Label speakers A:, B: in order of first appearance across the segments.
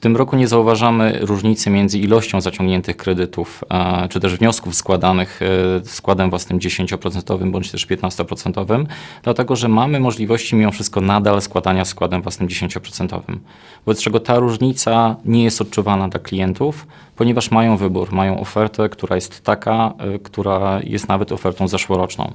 A: W tym roku nie zauważamy różnicy między ilością zaciągniętych kredytów, e, czy też wniosków składanych e, składem własnym 10% bądź też 15%, dlatego że mamy możliwości mimo wszystko nadal składania składem własnym 10%. Wobec czego ta różnica nie jest odczuwana dla klientów, ponieważ mają wybór, mają ofertę, która jest taka, e, która jest nawet ofertą zeszłoroczną.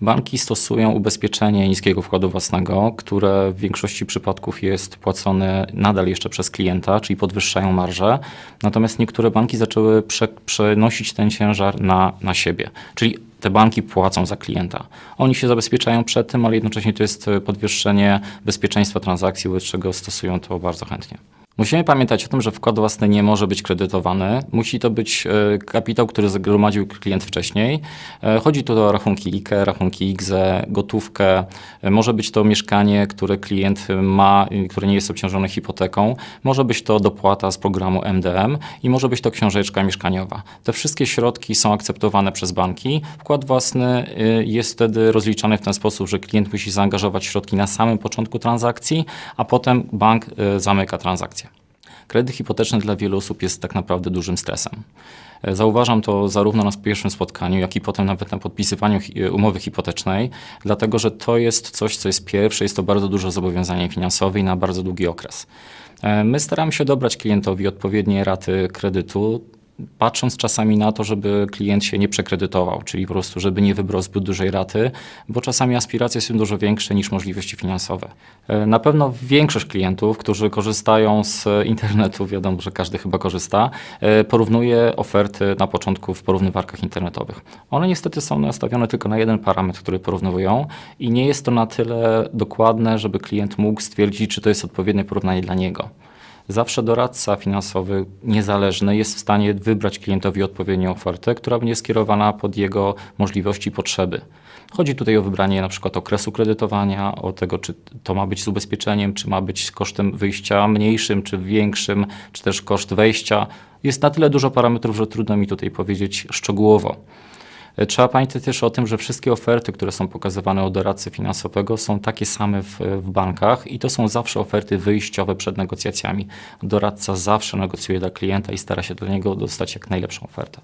A: Banki stosują ubezpieczenie niskiego wkładu własnego, które w większości przypadków jest płacone nadal jeszcze przez klienta, czyli podwyższają marżę. Natomiast niektóre banki zaczęły prze, przenosić ten ciężar na, na siebie, czyli te banki płacą za klienta. Oni się zabezpieczają przed tym, ale jednocześnie to jest podwyższenie bezpieczeństwa transakcji, wobec czego stosują to bardzo chętnie. Musimy pamiętać o tym, że wkład własny nie może być kredytowany. Musi to być e, kapitał, który zgromadził klient wcześniej. E, Chodzi tu o rachunki IKE, rachunki IGZE, gotówkę. E, Może być to mieszkanie, które klient ma, które nie jest obciążone hipoteką. Może być to dopłata z programu MDM i może być to książeczka mieszkaniowa. Te wszystkie środki są akceptowane przez banki. Wkład własny jest wtedy rozliczany w ten sposób, że klient musi zaangażować środki na samym początku transakcji, a potem bank zamyka transakcję. Kredyt hipoteczny dla wielu osób jest tak naprawdę dużym stresem. E, Zauważam to zarówno na pierwszym spotkaniu, jak i potem nawet na podpisywaniu hi- umowy hipotecznej, dlatego że to jest coś, co jest pierwsze, jest to bardzo duże zobowiązanie finansowe i na bardzo długi okres. E, My staramy się dobrać klientowi odpowiednie raty kredytu, patrząc czasami na to, żeby klient się nie przekredytował, czyli po prostu, żeby nie wybrał zbyt dużej raty, bo czasami aspiracje są dużo większe niż możliwości finansowe. E, Na pewno większość klientów, którzy korzystają z internetu, wiadomo, że każdy chyba korzysta, e, porównuje oferty na początku w porównywarkach internetowych. One niestety są nastawione tylko na jeden parametr, który porównywują i nie jest to na tyle dokładne, żeby klient mógł stwierdzić, czy to jest odpowiednie porównanie dla niego. Zawsze doradca finansowy niezależny jest w stanie wybrać klientowi odpowiednią ofertę, która będzie skierowana pod jego możliwości i potrzeby. Chodzi tutaj o wybranie na przykład okresu kredytowania, o tego, czy to ma być z ubezpieczeniem, czy ma być kosztem wyjścia mniejszym, czy większym, czy też koszt wejścia. Jest na tyle dużo parametrów, że trudno mi tutaj powiedzieć szczegółowo. Trzeba pamiętać też o tym, że wszystkie oferty, które są pokazywane od doradcy finansowego są takie same w, w bankach i to są zawsze oferty wyjściowe przed negocjacjami. Doradca zawsze negocjuje dla klienta i stara się dla niego dostać jak najlepszą ofertę.